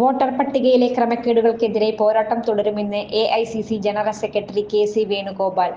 Voter പട്ടികയിലെ ക്രമക്കേടുകൾക്കെതിരെ പോരാട്ടം തുടരുമെന്ന് A I C C general secretary K C Venugopal.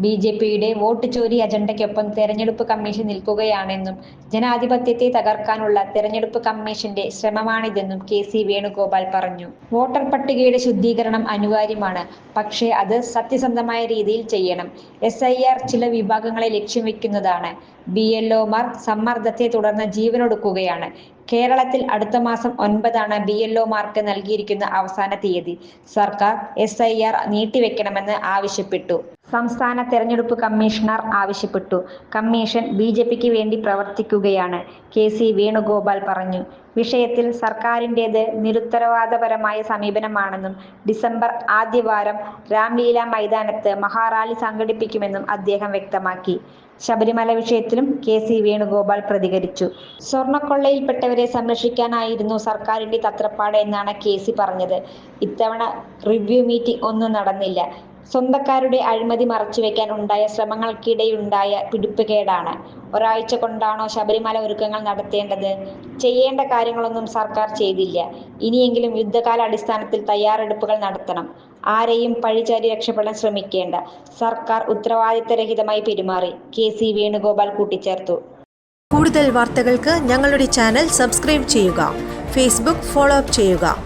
B J പിയുടെ വോട്ട് ചോരി അജണ്ടയ്ക്കൊപ്പം തെരഞ്ഞെടുപ്പ് കമ്മീഷൻ നിൽക്കുകയാണെന്നും ജനാധിപത്യത്തെ തകർക്കാനുള്ള തെരഞ്ഞെടുപ്പ് കമ്മീഷന്റെ ശ്രമമാണിതെന്നും കെ സി വേണുഗോപാൽ പറഞ്ഞു. വോട്ടർ പട്ടികയുടെ ശുദ്ധീകരണം അനിവാര്യമാണ്. പക്ഷേ അത് സത്യസന്ധമായ രീതിയിൽ ചെയ്യണം. എസ് ഐ ആർ ചില വിഭാഗങ്ങളെ ലക്ഷ്യം വെക്കുന്നതാണ്. ബി എൽ ഒമാർ സമ്മർദ്ദത്തെ തുടർന്ന് ജീവനൊടുക്കുകയാണ്. കേരളത്തിൽ അടുത്ത മാസം ഒൻപതാണ് ബി എൽ മാർക്ക് നൽകിയിരിക്കുന്ന അവസാന തീയതി. സർക്കാർ എസ് ഐ ആർ നീട്ടിവെക്കണമെന്ന് ആവശ്യപ്പെട്ടു. സംസ്ഥാന തെരഞ്ഞെടുപ്പ് കമ്മീഷണർ ആവശ്യപ്പെട്ടു. കമ്മീഷൻ ബി ജെ പിക്ക് വേണ്ടി പ്രവർത്തിക്കുകയാണ്. കെ സി വേണുഗോപാൽ പറഞ്ഞു. വിഷയത്തിൽ സർക്കാരിന്റേത് നിരുത്തരവാദപരമായ സമീപനമാണെന്നും ഡിസംബർ ആദ്യവാരം രാംലീല മൈതാനത്ത് മഹാറാലി സംഘടിപ്പിക്കുമെന്നും അദ്ദേഹം വ്യക്തമാക്കി. ശബരിമല വിഷയത്തിലും കെ സി വേണുഗോപാൽ പ്രതികരിച്ചു. സ്വർണക്കൊള്ളയിൽപ്പെട്ടവരെ സംരക്ഷിക്കാനായിരുന്നു സർക്കാരിന്റെ തത്രപ്പാട് എന്നാണ് കെ സി പറഞ്ഞത്. ഇത്തവണ റിവ്യൂ മീറ്റിംഗ് ഒന്നും നടന്നില്ല. സ്വന്തക്കാരുടെ അഴിമതി മറച്ചുവെക്കാൻ ഉണ്ടായ ശ്രമങ്ങൾക്കിടെയുണ്ടായ പിടിപ്പുകേടാണ്. ഒരാഴ്ച കൊണ്ടാണോ ശബരിമല ഒരുക്കങ്ങൾ നടത്തേണ്ടത്? ചെയ്യേണ്ട കാര്യങ്ങളൊന്നും സർക്കാർ ചെയ്തില്ല. ഇനിയെങ്കിലും യുദ്ധകാല അടിസ്ഥാനത്തിൽ തയ്യാറെടുപ്പുകൾ നടത്തണം. ആരെയും പഴിചാരി രക്ഷപ്പെടാൻ ശ്രമിക്കേണ്ട. സർക്കാർ ഉത്തരവാദിത്തരഹിതമായി പെരുമാറി. കെ സി വേണുഗോപാൽ കൂട്ടിച്ചേർത്തു. കൂടുതൽ വാർത്തകൾക്ക് ഞങ്ങളുടെ ചാനൽ സബ്സ്ക്രൈബ് ചെയ്യുക. ഫേസ്ബുക്ക് ഫോളോ അപ്പ് ചെയ്യുക.